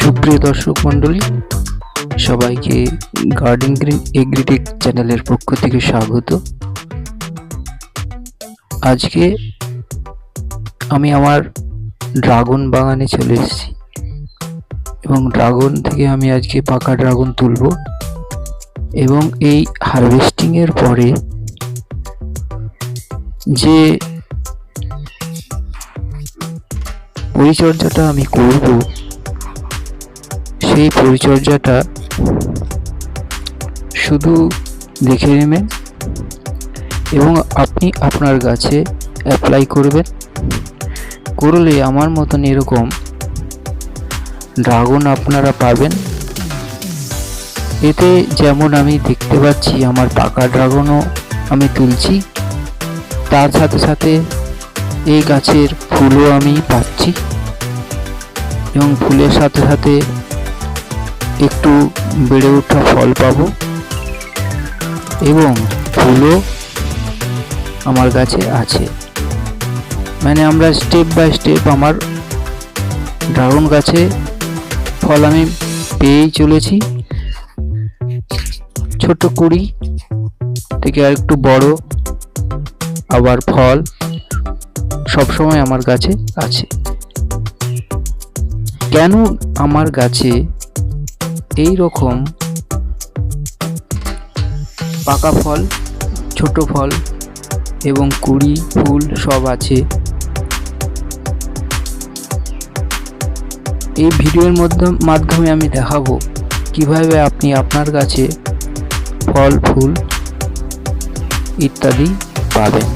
সুপ্রিয় দর্শক মণ্ডলী, সবাইকে গার্ডেন গ্রিন এগ্রিটেক চ্যানেলের পক্ষ থেকে স্বাগত। আজকে আমি আমার ড্রাগন বাগানে চলে এসেছি এবং ড্রাগন থেকে আমি আজকে পাকা ড্রাগন তুলব এবং এই হারভেস্টিং এর পরে যে পরিচর্যাটা আমি করব সেই পরিচর্যাটা শুধু দেখে নেবেন এবং আপনি আপনার গাছে অ্যাপ্লাই করবেন। করলে আমার মতন এরকম ড্রাগন আপনারা পাবেন। এতে যেমন আমি দেখতে পাচ্ছি, আমার পাকা ড্রাগনও আমি তুলছি। তার সাথে সাথে এই গাছের ফুলও আমি পাচ্ছি। এবং ফুলের সাথে সাথে একটু বেড়ে ওঠা ফল পাবো এবং ফুলও আমার কাছে আছে। মানে আমরা স্টেপ বাই স্টেপ আমার ড্রাগন গাছে ফল আমি পেয়েই চলেছি। ছোট কুড়ি থেকে আর একটু বড় আবার ফল সবসময় আমার কাছে আছে। কেন আমার গাছে এই রকম পাকা ফল, ছোট ফল এবং কুড়ি, ফুল সব আছে। এই ভিডিওর মধ্যে মাধ্যমে আমি দেখাবো কীভাবে আপনি আপনার কাছে ফল, ফুল ইত্যাদি পাবেন।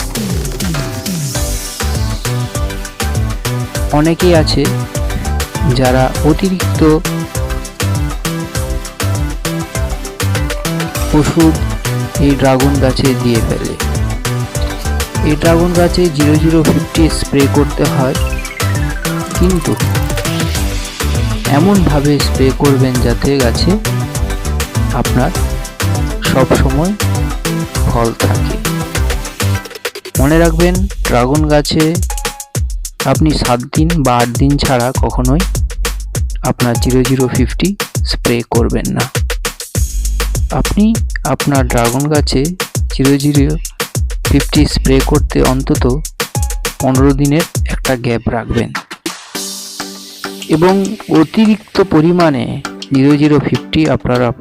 অনেকেই আছে যারা অতিরিক্ত ওষুধ এই ড্রাগন গাছে দিয়ে ফেলে। এই ড্রাগন গাছে জিরো জিরো ফিফটি স্প্রে করতে হয়। কিন্তু এমনভাবে স্প্রে করবেন যাতে গাছে আপনার সব সময় ফল থাকে। মনে রাখবেন, ড্রাগন গাছে আপনি সাত দিন বা আট দিন ছাড়া কখনোই আপনার জিরো জিরো ফিফটি স্প্রে করবেন না। আপনি আপনার ড্রাগন গাছে জিরো জিরো ফিফটি স্প্রে করতে অন্তত পনেরো দিনের একটা গ্যাপ রাখবেন। এবং অতিরিক্ত পরিমাণে জিরো জিরো ফিফটি আপনারা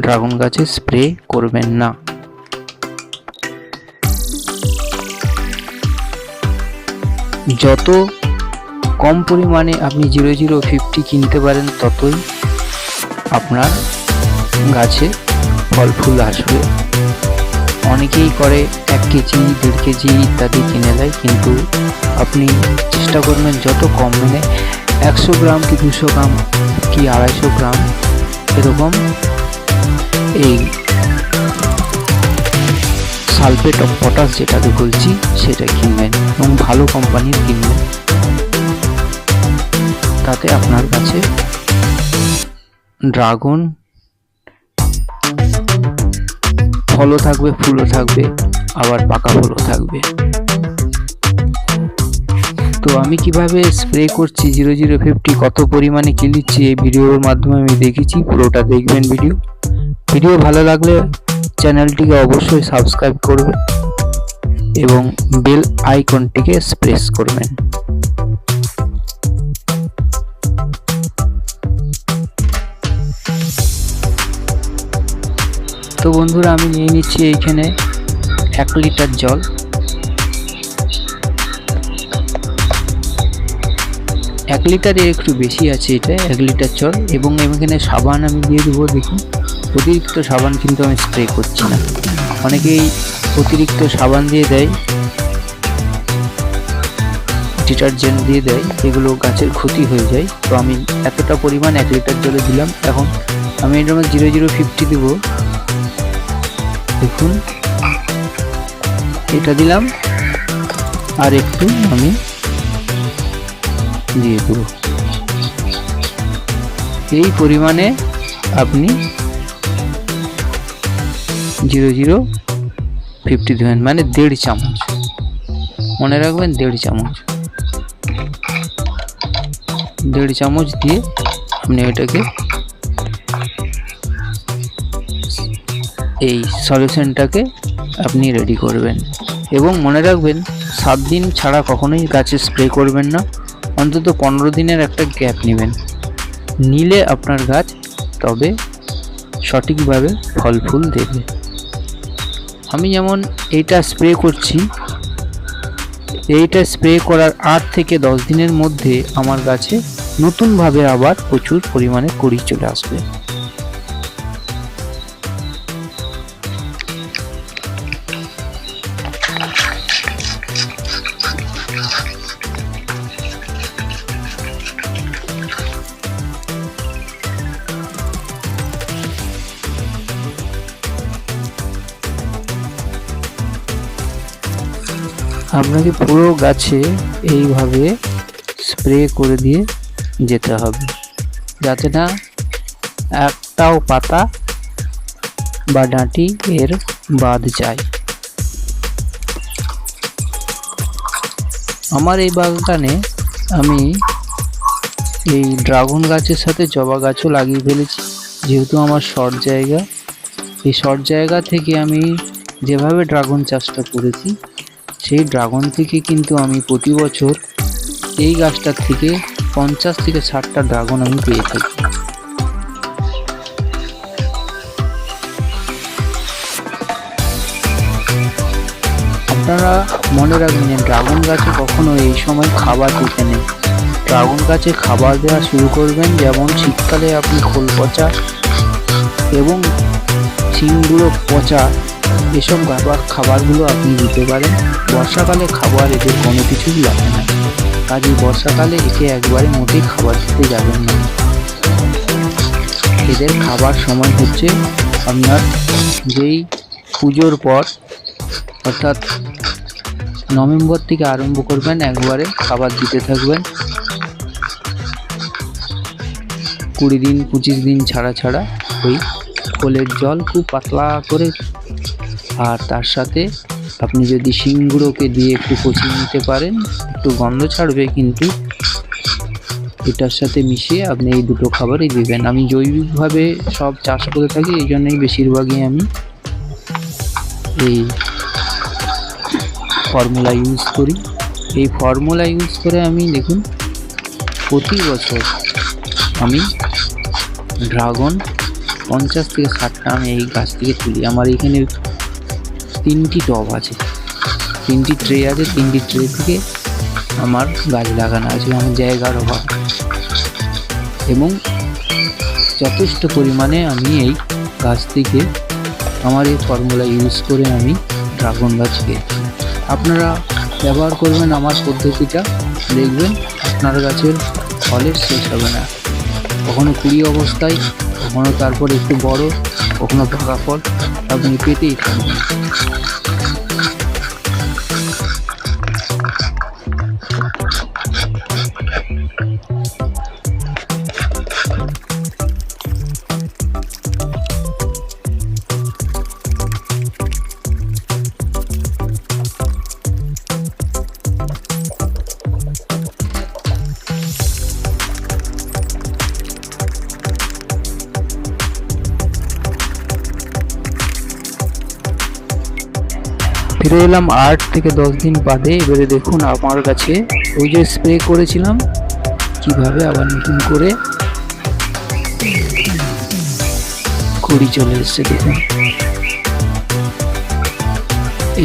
ড্রাগন গাছে স্প্রে করবেন না। যত কম পরিমাণে আপনি জিরো জিরো ফিফটি কিনতে পারেন, ততই আপনার গাছে ফল ফুল আসবে। অনেকেই করে এক কেজি, দেড় কেজি ইত্যাদি কিনে দেয়, কিন্তু আপনি চেষ্টা করবেন যত কম মানে একশো গ্রাম কি দুশো গ্রাম কি আড়াইশো গ্রাম এরকম এই সালফেট অফ পটাশ যেটাকে বলছি, সেটা কিনবেন এবং ভালো কোম্পানির কিনবেন। তাতে আপনার কাছে ড্রাগন ফলও থাকবে, ফুলও থাকবে, আবার পাকা ফলও থাকবে। তো আমি কীভাবে স্প্রে করছি জিরো জিরো ফিফটি কত পরিমাণে কি নিচ্ছি এই ভিডিওর মাধ্যমে আমি দেখেছি, পুরোটা দেখবেন ভিডিও ভিডিও ভালো লাগলে চ্যানেলটিকে অবশ্যই সাবস্ক্রাইব করবেন এবং বেল আইকনটিকে প্রেস করবেন। তো বন্ধুরা, আমি নিয়ে নিচ্ছি এইখানে এক লিটার জল। এক লিটারের একটু বেশি আছে এটা, এক লিটার জল। এবং এখানে সাবান আমি দিয়ে দেবো, দেখুন। অতিরিক্ত সাবান কিন্তু আমি স্প্রে করছি না। অনেকেই অতিরিক্ত সাবান দিয়ে দেয়, ডিটারজেন্ট দিয়ে দেয়, এগুলো গাছের ক্ষতি হয়ে যায়। তো আমি এতটা পরিমাণ এক লিটার জলে দিলাম। এখন আমি এটার মধ্যে জিরো জিরো ফিফটি দেবো। দেখুন। এটা দিলাম। আর একটু আমি দিয়ে দেবো। এই পরিমাণে আপনি জিরো জিরো ফিফটি দেবেন মানে দেড় চামচ। মনে রাখবেন দেড় চামচ। দেড় চামচ দিয়ে আপনি ওইটাকে এই সলিউশনটাকে আপনি রেডি করবেন। এবং মনে রাখবেন, সাত দিন ছাড়া কখনোই গাছে স্প্রে করবেন না। অন্তত পনেরো দিনের একটা গ্যাপ নেবেন। নিলে আপনার গাছ তবে সঠিকভাবে ফল ফুল দেবে। আমি যেমন এইটা স্প্রে করছি, এইটা স্প্রে করার আট থেকে দশ দিনের মধ্যে আমার গাছে নতুনভাবে আবার প্রচুর পরিমাণে কুড়ি চলে আসবে। আপনাকে পুরো গাছে এইভাবে স্প্রে করে দিয়ে যেতে হবে। যাতে না একটাও পাতা বা ডাঁটি এর বাদ যায়। আমার এই বাগানে আমি এই ড্রাগন গাছের সাথে জবা গাছও লাগিয়ে ফেলেছি, যেহেতু আমার শর্ট জায়গা। এই শর্ট জায়গা থেকে আমি যেভাবে ড্রাগন চাষটা করেছি সেই ড্রাগন থেকে কিন্তু আমি প্রতি বছর এই গাছটার থেকে পঞ্চাশ থেকে ষাটটা ড্রাগন আমি পেয়ে থাকি। আপনারা মনে রাখবেন যে ড্রাগন গাছে কখনো এই সময় খাবার দিতে নেই। ড্রাগন গাছে খাবার দেওয়া শুরু করবেন, যেমন শীতকালে আপনি খোল পচা এবং শিংগুলো পচা এসব খাবার খাবারগুলো আপনি দিতে পারেন, বর্ষাকালে খাবার এদের কোনো কিছুই লাগে না। কাজে বর্ষাকালে একে একবারে মোটেই খাবার দিতে যাবেন না। এদের খাবার সময় হচ্ছে আপনার যেই পুজোর পর, অর্থাৎ নভেম্বর থেকে আরম্ভ করবেন, একবারে খাবার দিতে থাকবেন। কুড়ি দিন, পঁচিশ দিন ছাড়া ছাড়া ওই কোলের জল খুব পাতলা করে আর তার সাথে আপনি যদি শিংগুড়োকে দিয়ে একটু কচিয়ে নিতে পারেন, একটু গন্ধ ছাড়বে কিন্তু এটার সাথে মিশিয়ে আপনি এই দুটো খাবারই দিবেন। আমি জৈবিকভাবে সব চাষ করে থাকি, এই জন্যই বেশিরভাগই আমি এই ফর্মুলা ইউজ করি। এই ফর্মুলা ইউজ করে আমি দেখুন, প্রতি বছর আমি ড্রাগন পঞ্চাশ থেকে ষাটটা আমি এই গাছ থেকে তুলি। আমার এখানে তিনটি টব আছে। তিনটি ট্রে আছে, তিনটি ট্রে থেকে আমার গাছ লাগানো আছে আমার জায়গার অভাব। এবং যথেষ্ট পরিমাণে আমি এই গাছ থেকে আমার এই ফর্মুলা ইউজ করে আমি ড্রাগন গাছ পেয়েছি আপনারা ব্যবহার করবেন আমার পদ্ধতিটা, দেখবেন আপনার গাছের ফলের শেষ হবে না। কখনো কুড়ি অবস্থায় কখনো তারপর একটু বড় ওখানে ভাগা ফল আপনি পেতেই ফিরে এলাম আট থেকে দশ দিন বাদে। এবারে দেখুন আমার কাছে ওই যে স্প্রে করেছিলাম, কীভাবে আবার নতুন করে কুড়ি চলে এসছে, দেখুন।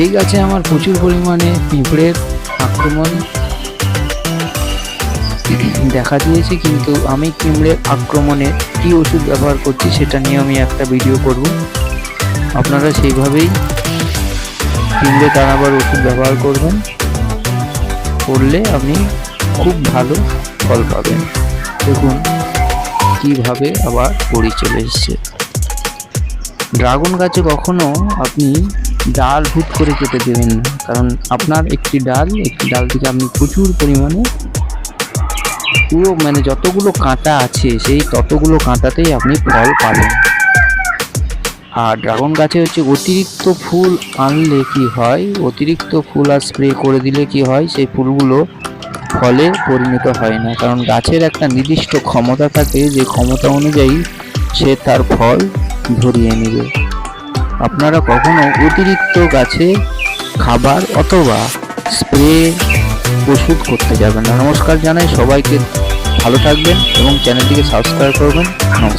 এই গাছে আমার প্রচুর পরিমাণে পিঁপড়ের আক্রমণ দেখা দিয়েছে, কিন্তু আমি পিঁপড়ের আক্রমণে কী ওষুধ ব্যবহার করছি সেটা নিয়ে আমি একটা ভিডিও করব। আপনারা সেইভাবেই পিঁপড়ে আবার ওষুধ ব্যবহার করবেন। করলে আপনি খুব ভালো ফল পাবেন। দেখুন কীভাবে আবার পড়ি চলে এসছে। ড্রাগন গাছে কখনো আপনি ডাল হুট করে কেটে দেবেন না, কারণ আপনার একটি ডাল একটি ডাল থেকে আপনি প্রচুর পরিমাণে পুরো মানে যতগুলো কাঁটা আছে, সেই ততগুলো কাঁটাতেই আপনি ফল পাবেন। আর ড্রাগন গাছে হচ্ছে অতিরিক্ত ফুল আনলে কি হয়? অতিরিক্ত ফুল আর স্প্রে করে দিলে কি হয়? সেই ফুলগুলো ফলে পরিণত হয় না। কারণ গাছের একটা নির্দিষ্ট ক্ষমতা থাকে, যে ক্ষমতা অনুযায়ী সে তার ফল ধরিয়ে নেবে। আপনারা কখনো অতিরিক্ত গাছে খাবার অথবা স্প্রে ওষুধ করতে যাবেন নমস্কার জানাই সবাইকে। ভালো থাকবেন এবং চ্যানেলটিকে সাবস্ক্রাইব করবেন। নমস্কার।